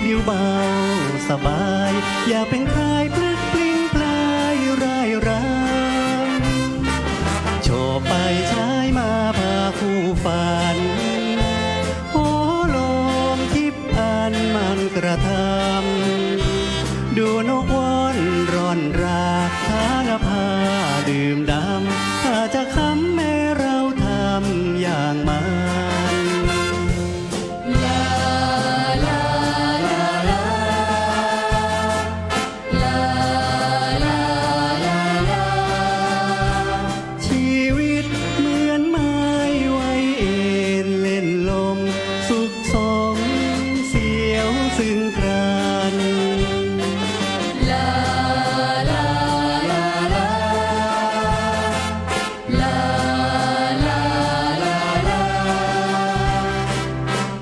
ผิวเบาสบาย อย่าเป็นใครพลึกปลิ้งพลายรายรำโชว์ไปใช้มาพาคู่ฝัน โอ้ลมทิพย์อันมันกระทำดูนกวอนร่อนราทานภาดื่มดำ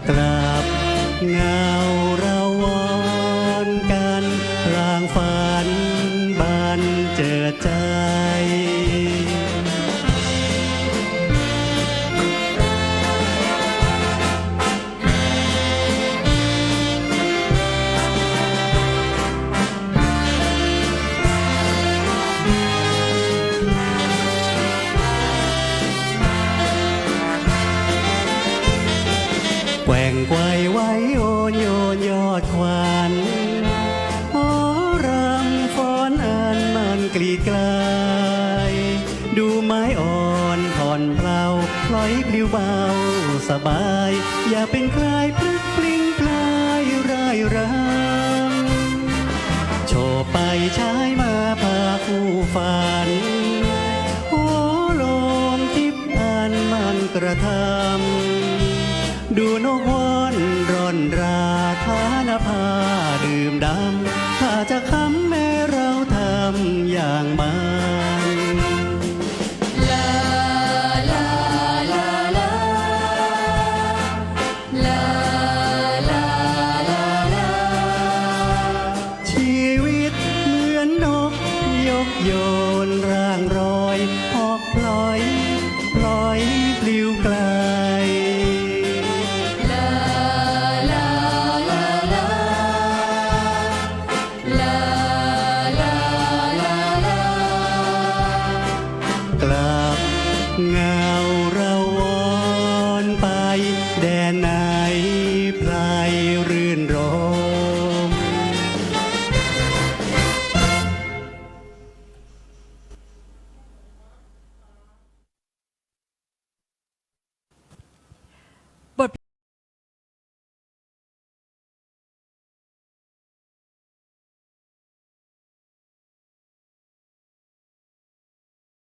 กลับเงาเราวอนกันกลางฝันบานเจิดใจ แกว่งไกวไว้โอนโยนยอดควันโอรำฟ้อนอันมันกรีดกลายดูไม้อ่อนผ่อนเพลาปล่อยปลิวเบาสบาย อย่าเป็นใครพลึกปลิ้งพลายร่ายรำโชว์ไปใช้ ดูนกวอนร่อนราทานภาดื่มดำถ้าจะคำแม้เราทำอย่างมันลาลาลาลาลาลาลาลาชีวิตเหมือนนกยกโยนร่างรอยออกปล่อย แดนไหนพลายรื่นรม